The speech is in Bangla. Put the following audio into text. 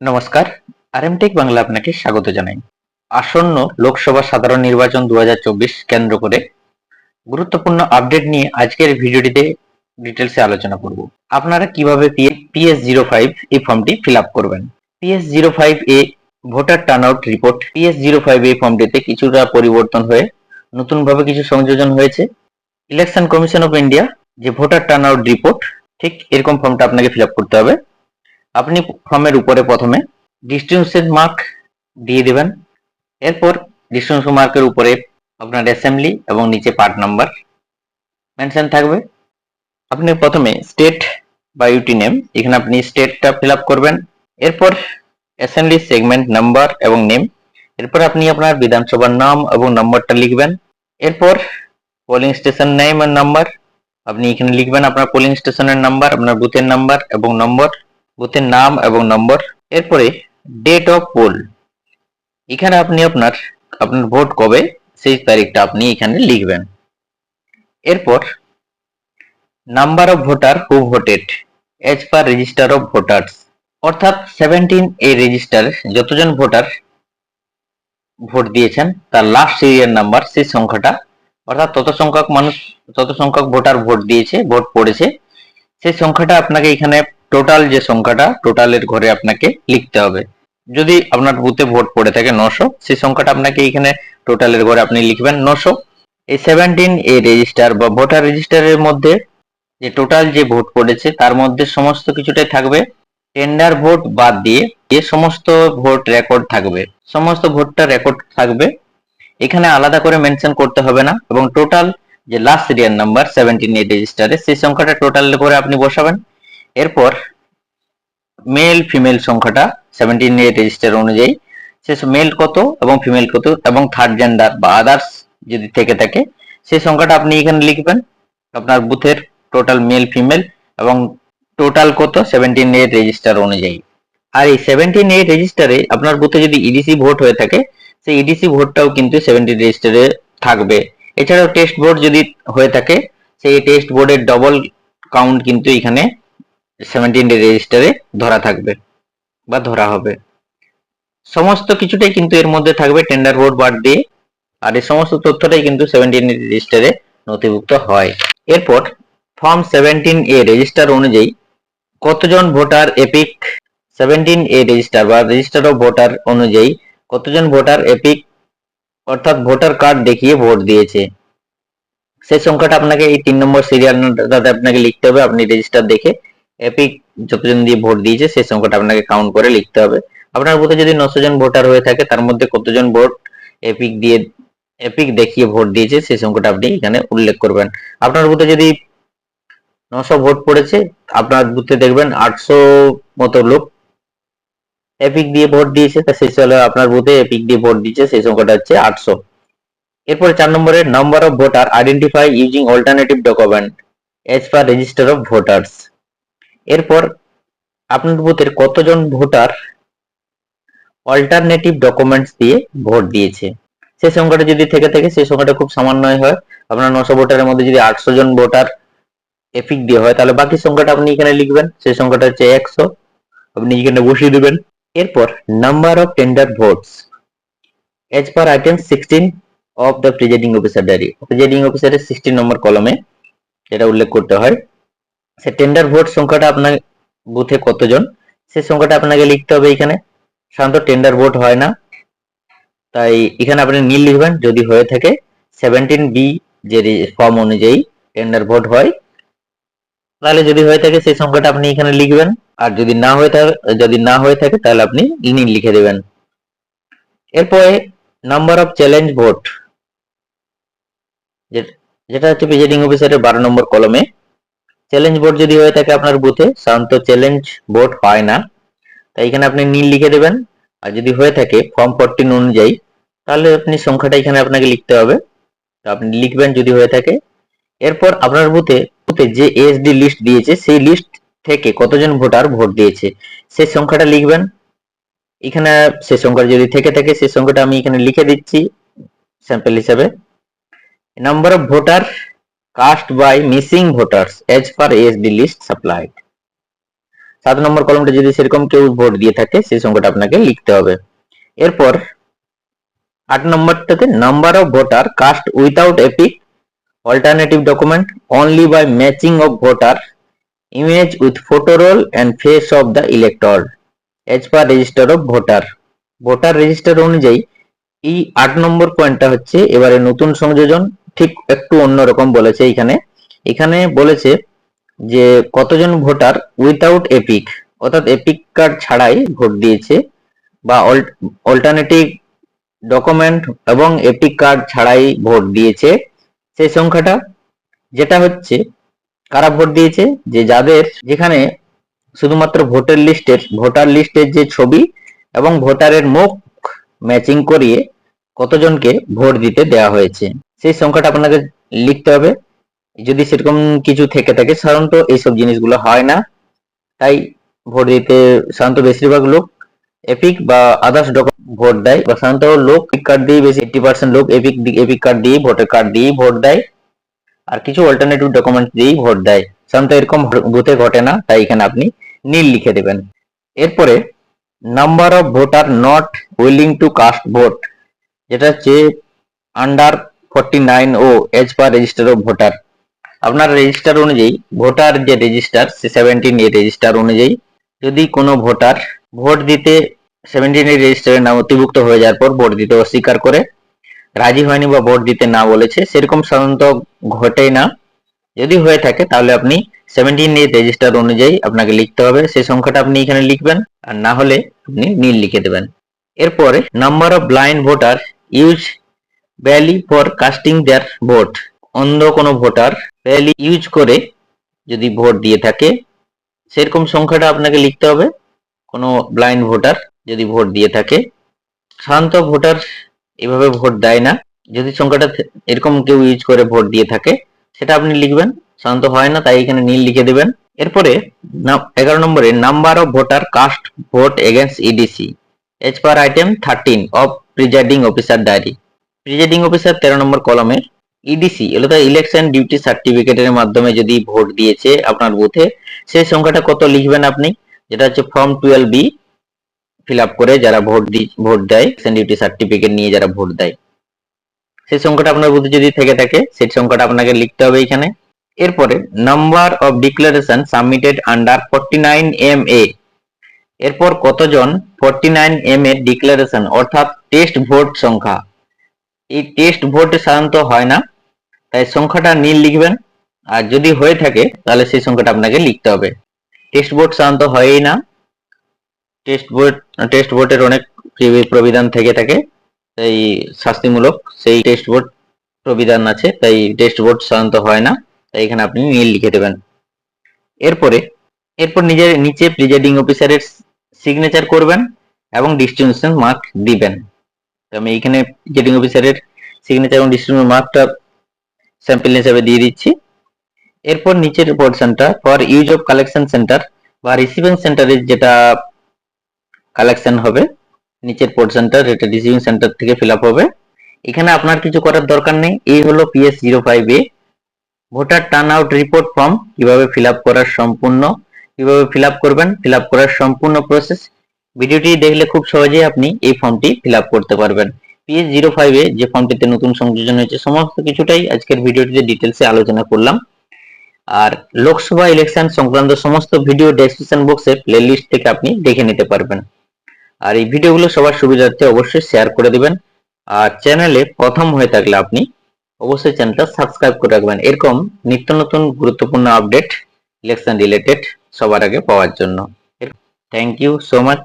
নমস্কার, আরএমটেক বাংলা আপনাকে স্বাগত জানাই। আসন্ন লোকসভা সাধারণ নির্বাচন দু হাজার চব্বিশ কেন্দ্র করে গুরুত্বপূর্ণ আপডেট নিয়ে আজকের ভিডিওটিতে ডিটেলসে আলোচনা করব। আপনারা কীভাবে পিএস জিরো ফাইভ এই ফর্মটি ফিল আপ করবেন পিএস জিরো ফাইভ এ voter turnout report PS zero five এই ফর্মটিতে কিছুটা পরিবর্তন হয়ে নতুনভাবে কিছু সংযোজন হয়েছে। ইলেকশন কমিশন অফ ইন্ডিয়া যে ভোটার টার্ন আউট রিপোর্ট, ঠিক এরকম ফর্মটা আপনাকে ফিল আপ করতে হবে। আপনি ফর্মের উপরে প্রথমে ডিস্টিংশন মার্ক দিয়ে দেবেন। এরপর ডিস্টিংশন মার্কের উপরে আপনার অ্যাসেম্বলি এবং নিচে পার্ট নাম্বার মেনশন থাকবে। আপনি প্রথমে স্টেট বা ইউটি নেম এখানে আপনি স্টেটটা ফিল আপ করবেন। এরপর অ্যাসেম্বলি সেগমেন্ট নাম্বার এবং নেম এরপর আপনি আপনার বিধানসভার নাম এবং নম্বরটা লিখবেন। এরপর পোলিং স্টেশন নেম নাম্বার আপনি এখানে লিখবেন আপনার পোলিং স্টেশনের নাম্বার আপনার বুথের নাম্বার এবং নম্বর বুথের নাম এবং নম্বর, এরপরে ডেট অফ পোল এখানে আপনি আপনার আপনার ভোট কবে? সেই তারিখটা আপনি এখানে লিখবেন। এরপর number of voter who voted as per register of voters অর্থাৎ সেভেন্টিন এই রেজিস্টার যতজন ভোটার ভোট দিয়েছেন, তার লাস্ট সিরিয়াল নাম্বার সেই সংখ্যাটা। অর্থাৎ তত সংখ্যক মানুষ, তত সংখ্যক ভোটার ভোট দিয়েছে ভোট পড়েছে সেই সংখ্যাটা আপনাকে এখানে টোটাল যে সংখ্যাটা, টোটালের ঘরে আপনাকে লিখতে হবে। যদি আপনার বুথে ভোট পড়ে থাকে নশো, সেই সংখ্যাটা আপনাকে এখানে টোটালের ঘরে আপনি লিখবেন নশো। এই সেভেন্টিন এ রেজিস্টার বা ভোটার রেজিস্টারের মধ্যে যে টোটাল যে ভোট পড়েছে, তার মধ্যে সমস্ত কিছুটাই থাকবে। টেন্ডার ভোট বাদ দিয়ে যে সমস্ত ভোট রেকর্ড থাকবে, সমস্ত ভোটটা রেকর্ড থাকবে, এখানে আলাদা করে মেনশন করতে হবে না। এবং টোটাল যে last serial number seventeen A রেজিস্টারে সেই সংখ্যাটা টোটাল করে আপনি বসাবেন। এরপর মেল ফিমেল সংখ্যাটা সেভেন্টিন এ রেজিস্টার অনুযায়ী সে মেল কত এবং ফিমেল কত এবং থার্ড জেন্ডার বা আদার্স যদি থেকে থাকে, সেই সংখ্যাটা আপনি এখানে লিখবেন। আপনার বুথের টোটাল মেল ফিমেল এবং টোটাল কত? সেভেন্টিন এ রেজিস্টার অনুযায়ী। আর এই সেভেন্টিন এ রেজিস্টারে আপনার বুথে যদি ইডিসি ভোট হয়ে থাকে, সেই ইডিসি ভোটটাও কিন্তু সেভেন্টিন রেজিস্টারে থাকবে। এছাড়াও টেস্ট ভোট যদি হয়ে থাকে, সেই টেস্ট বোর্ডের ডবল কাউন্ট কিন্তু এখানে সেভেন্টিন ডে রেজিস্টারে ধরা থাকবে বা ধরা হবে। সমস্ত কিছুটাই কিন্তু এর মধ্যে থাকবে টেন্ডার বোর্ড বাদ দিয়ে, আর এই সমস্ত তথ্যটাই কিন্তু সেভেন্টিন রেজিস্টারে নথিভুক্ত হয়। এরপর ফর্ম সেভেন্টিন এ রেজিস্টার অনুযায়ী কতজন voter EPIC? Seventeen A register বা রেজিস্টার অফ ভোটার অনুযায়ী কতজন ভোটার এপিক? অর্থাৎ ভোটার কার্ড দেখিয়ে ভোট দিয়েছে। সেই সংখ্যাটা আপনাকে এই তিন নম্বর সিরিয়াল আপনাকে লিখতে হবে, আপনি রেজিস্টার দেখে এপিক যতজন দিয়ে ভোট দিয়েছে, সেই সংখ্যাটা আপনাকে কাউন্ট করে লিখতে হবে। আপনার বুথে যদি নশো জন ভোটার হয়ে থাকে, তার মধ্যে কতজন ভোট এপিক দিয়ে এপিক দেখিয়ে ভোট দিয়েছে, সেই সংখ্যাটা আপনি এখানে উল্লেখ করবেন। আপনার বুথে যদি নশো ভোট পড়েছে, আপনার বুথে দেখবেন আটশো মতো লোক এপিক দিয়ে ভোট দিয়েছে, তা সেই সালে আপনার বুথে এপিক দিয়ে ভোট দিয়েছে, সেই সংখ্যাটা হচ্ছে আটশো। এরপরে চার নম্বরে number of voter identify using alternative document as per register of voters এরপর আপনার বুথের কতজন ভোটার অল্টারনেটিভ ডকুমেন্টস দিয়ে ভোট দিয়েছে? সেই সংখ্যাটা যদি থেকে থাকে সেই সংখ্যাটা খুব সামান্যই হয়। আপনার নশো ভোটারের মধ্যে যদি আটশো জন ভোটার এপিক দিয়ে হয়, তাহলে বাকি সংখ্যাটা আপনি এখানে লিখবেন। সেই সংখ্যাটা হচ্ছে একশো। আপনি এখানে বসিয়ে দেবেন। এরপর number of tender votes as per item sixteen of the presiding officer diary presiding অফিসারের সিক্সটিন নম্বর কলমে যেটা উল্লেখ করতে হয় সে টেন্ডার ভোট সংখ্যাটা আপনার বুথে কতজন? সেই সংখ্যাটা আপনাকে লিখতে হবে এখানে। সাধারণত টেন্ডার ভোট হয় না। তাই এখানে আপনি নীল লিখবেন, যদি হয়ে থাকে। সেভেন্টিন বি যে ফর্ম অনুযায়ী টেন্ডার ভোট হয়। তাহলে যদি হয়ে থাকে, সেই সংখ্যাটা আপনি এখানে লিখবেন। আর যদি না হয়ে থাকে, যদি না হয়ে থাকে, তাহলে আপনি নীল লিখে দেবেন। এরপরে নাম্বার অফ চ্যালেঞ্জ ভোট যেটা হচ্ছে প্রিজাইডিং অফিসারের বারো নম্বর কলমে। চ্যালেঞ্জ ভোট যদি হয়ে থাকে আপনার বুথে সাধারণত চ্যালেঞ্জ ভোট হয় না। তাই এখানে আপনি নীল লিখে দেবেন। আর যদি হয়ে থাকে ফর্ম ফোরটিন অনুযায়ী, তাহলে আপনি সংখ্যাটা এখানে আপনাকে লিখতে হবে। তো আপনি লিখবেন যদি হয়ে থাকে। এরপর আপনার বুথে বুথে যে এসডি লিস্ট দিয়েছে, সেই লিস্ট থেকে কতজন ভোটার ভোট দিয়েছে, সেই সংখ্যাটা লিখবেন। এখানে সে সংখ্যা যদি থেকে থাকে, সেই সংখ্যাটা আমি এখানে লিখে দিচ্ছি। স্যাম্পল হিসাবে। Number of voter cast by missing voters as per SD list supplied সাত নম্বর কলমটা যদি সেরকম কেউ ভোট দিয়ে থাকে, সেই সংখ্যাটা আপনাকে লিখতে হবে। এরপর আট নম্বরটাতে number of voter cast without EPIC alternative document only by matching of voter image with photo roll and face of the elector as per register of voter voter register অনুযায়ী, এই আট নম্বর পয়েন্টটা হচ্ছে এবারে নতুন সংযোজন ঠিক একটু অন্যরকম বলেছে এখানে। এখানে বলেছে যে কতজন ভোটার উইথাউট এপিক অর্থাৎ এপিক কার্ড ছাড়াই ভোট দিয়েছে বা অল্টারনেটিভ ডকুমেন্ট এবং এপিক কার্ড ছাড়াই ভোট দিয়েছে। সেই সংখ্যাটা যেটা হচ্ছে, কারা ভোট দিয়েছে? যে যাদের যেখানে শুধুমাত্র ভোটার লিস্টের ভোটার লিস্টের যে ছবি এবং ভোটারের মুখ ম্যাচিং করিয়ে কতজনকে ভোট দিতে দেওয়া হয়েছে। সেই সংখ্যাটা আপনাকে লিখতে হবে। যদি সেরকম কিছু থেকে থাকে, সাধারণত এইসব জিনিসগুলো হয় না। তাই ভোট দিতে সাধারণত বেশিরভাগ লোক এপিক বা আদার্স ভোট দেয় বা সাধারণত লোক এপিক কার্ড দিয়ে বেশি এইটি পার্সেন্ট লোক এপিক এপিক কার্ড দিয়ে ভোটার কার্ড দিয়ে ভোট দেয়। আর কিছু অল্টারনেটিভ ডকুমেন্ট দিয়েই ভোট দেয়। সাধারণত এরকম বুথে ঘটে না, তাই এখানে আপনি নীল লিখে দেবেন। এরপরে number of voter not willing to cast vote যেটা হচ্ছে under forty nine O as per register of voter আপনার রেজিস্টার অনুযায়ী ভোটার যে রেজিস্টার সে সেভেন্টিন এ রেজিস্টার অনুযায়ী যদি কোনো ভোটার ভোট দিতে সেভেন্টিন এর রেজিস্টারের নাম অতিভুক্ত হয়ে যাওয়ার পর ভোট দিতে অস্বীকার করে, রাজি হয়নি বা ভোট দিতে না বলেছে, সেরকম সাধারণত ঘটেই না। যদি হয়ে থাকে তাহলে আপনি সেভেন্টিন এর রেজিস্টার অনুযায়ী আপনাকে লিখতে হবে সেই সংখ্যাটা আপনি এখানে লিখবেন, আর না হলে আপনি নীল লিখে দেবেন। এরপরে number of blind voter use valley for casting their vote অন্ধ কোনো ভোটার ভ্যালি ইউজ করে যদি ভোট দিয়ে থাকে, সেরকম সংখ্যাটা আপনাকে লিখতে হবে। কোনো ব্লাইন্ড ভোটার যদি ভোট দিয়ে থাকে, শান্ত ভোটার এভাবে ভোট দেয় না। যদি সংখ্যাটা এরকম কেউ ইউজ করে ভোট দিয়ে থাকে, সেটা আপনি লিখবেন। শান্ত হয় না, তাই এখানে নীল লিখে দেবেন। এরপরে এগারো নম্বরে number of voter cast vote against EDC as per item thirteen of presiding officer diary presiding officer তেরো নম্বর কলমে ইডিসি তো ইলেকশন ডিউটি সার্টিফিকেটের মাধ্যমে যদি ভোট দিয়েছে আপনার বুথে সেই সংখ্যাটা কত লিখবেন আপনি? যেটা হচ্ছে form twelve B fill up করে যারা ভোট দি, ভোট দেয় ইলেকশন ডিউটি সার্টিফিকেট নিয়ে যারা ভোট দেয়। সেই সংখ্যাটা আপনার বুথে যদি থেকে থাকে, সেই সংখ্যাটা আপনাকে লিখতে হবে এখানে। এরপরে number of declaration submitted under forty nine M A এরপর কতজন ফর্টি নাইন এম এর ডিক্লারেশন অর্থাৎ টেস্ট ভোট সংখ্যা। এই টেস্ট ভোট সাধারণত হয় না। তাই সংখ্যাটা নীল লিখবেন। আর যদি হয়ে থাকে, তাহলে সেই সংখ্যাটা আপনাকে লিখতে হবে। টেস্ট ভোট সাধারণত হয়ই না। টেস্ট ভোট টেস্ট ভোটের অনেক প্রবিধান থেকে থাকে। তাই শাস্তিমূলক সেই টেস্ট ভোট প্রবিধান আছে। তাই টেস্ট ভোট সাধারণত হয় না। তাই এখানে আপনি নীল লিখে দেবেন। এরপরে, এরপর নিজের, নিচে প্রিজাইডিং অফিসারের সিগনেচার করবেন এবং ডিস্ট্রিবিউশন মার্ক দিবেন। আমি এইখানে প্রিজাইডিং অফিসারের সিগনেচার এবং ডিস্ট্রিবিউশন মার্কটা স্যাম্পল হিসেবে দিয়ে দিচ্ছি। এরপর নিচের পোর্শনটা for use of collection centre বা রিসিভিং সেন্টারের যেটা কালেকশন হবে, নিচের পোর্শনটা এটা রিসিভিং সেন্টার থেকে ফিল হবে। এখানে আপনার কিছু করার দরকার নেই। এই হলো পিএস জিরো ফাইভ এ voter turnout report form কীভাবে ফিল করার সম্পূর্ণ, কীভাবে ফিল করবেন ফিল করার সম্পূর্ণ প্রসেস ভিডিওটি দেখলে খুব সহজেই আপনি এই ফর্মটি ফিল করতে পারবেন। পিএস জিরো ফাইভে যে ফর্মটিতে নতুন সংযোজন হয়েছে, সমস্ত কিছুটাই আজকের ভিডিওটিতে ডিটেলসে আলোচনা করলাম। আর লোকসভা ইলেকশন সংক্রান্ত সমস্ত ভিডিও ডেসক্রিপশন বক্সে প্লে লিস্ট থেকে আপনি দেখে নিতে পারবেন। আর এই ভিডিওগুলো সবার সুবিধার্থে অবশ্যই শেয়ার করে দিবেন। আর চ্যানেলে প্রথম হয়ে থাকলে আপনি অবশ্যই চ্যানেলটা সাবস্ক্রাইব করে রাখবেন। এরকম নিত্য নতুন গুরুত্বপূর্ণ আপডেট ইলেকশন রিলেটেড সবার আগে পাওয়ার জন্য। Thank you so much